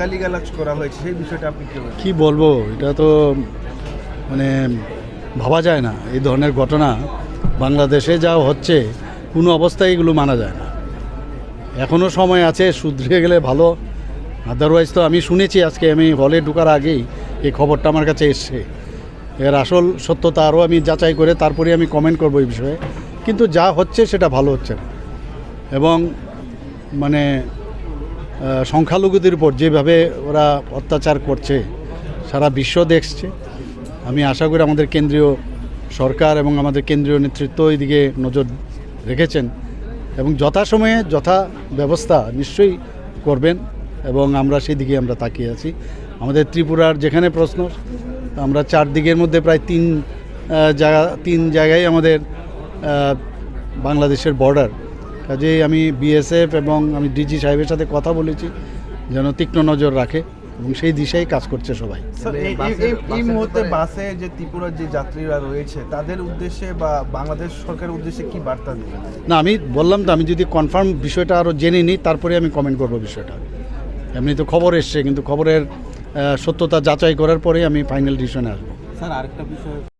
গালিগালাজ করা হয়েছে, সেই বিষয়টা আপনি কি বলব, এটা তো মানে ভাবা যায় না। এই ধরনের ঘটনা বাংলাদেশে যা হচ্ছে, কোনো অবস্থায় এগুলো মানা যায় না। এখনও সময় আছে, শুধরে গেলে ভালো। আদারওয়াইজ তো আমি শুনেছি আজকে, আমি হলে ঢোকার আগেই এই খবরটা আমার কাছে এসছে। এর আসল সত্যতা আরও আমি যাচাই করে তারপরে আমি কমেন্ট করব এই বিষয়ে। কিন্তু যা হচ্ছে, সেটা ভালো হচ্ছে না। এবং মানে সংখ্যালঘুদের উপর যেভাবে ওরা অত্যাচার করছে, সারা বিশ্ব দেখছে। আমি আশা করি আমাদের কেন্দ্রীয় সরকার এবং আমাদের কেন্দ্রীয় নেতৃত্ব এদিকে নজর রেখেছেন এবং যথাসময়ে যথা ব্যবস্থা নিশ্চয়ই করবেন এবং আমরা সেদিকে আমরা তাকিয়ে আছি। আমাদের ত্রিপুরার যেখানে প্রশ্ন, আমরা চার দিকের মধ্যে প্রায় তিন জায়গা, তিন জায়গায় আমাদের বাংলাদেশের বর্ডার কাজেই আমি বিএসএফ এবং আমি ডিজি সাহেবের সাথে কথা বলেছি যেন তীক্ষ্ণ নজর রাখে এবং সেই দিশায় কাজ করছে সবাই। স্যার এই- এই- এই- এই মুহূর্তে বাসে যে ত্রিপুরার যে যাত্রীরা রয়েছে তাদের উদ্দেশ্যে বা বাংলাদেশ সরকারের উদ্দেশ্যে কি বার্তা দেবেন? না আমি বললাম তো আমি যদি কনফার্ম বিষয়টা আরও জেনে নিই তারপরে আমি কমেন্ট করব বিষয়টা। এমনি তো খবর এসছে কিন্তু খবরের সত্যতা যাচাই করার পরেই আমি ফাইনাল ডিসিশনে আসব। স্যার আরেকটা বিষয়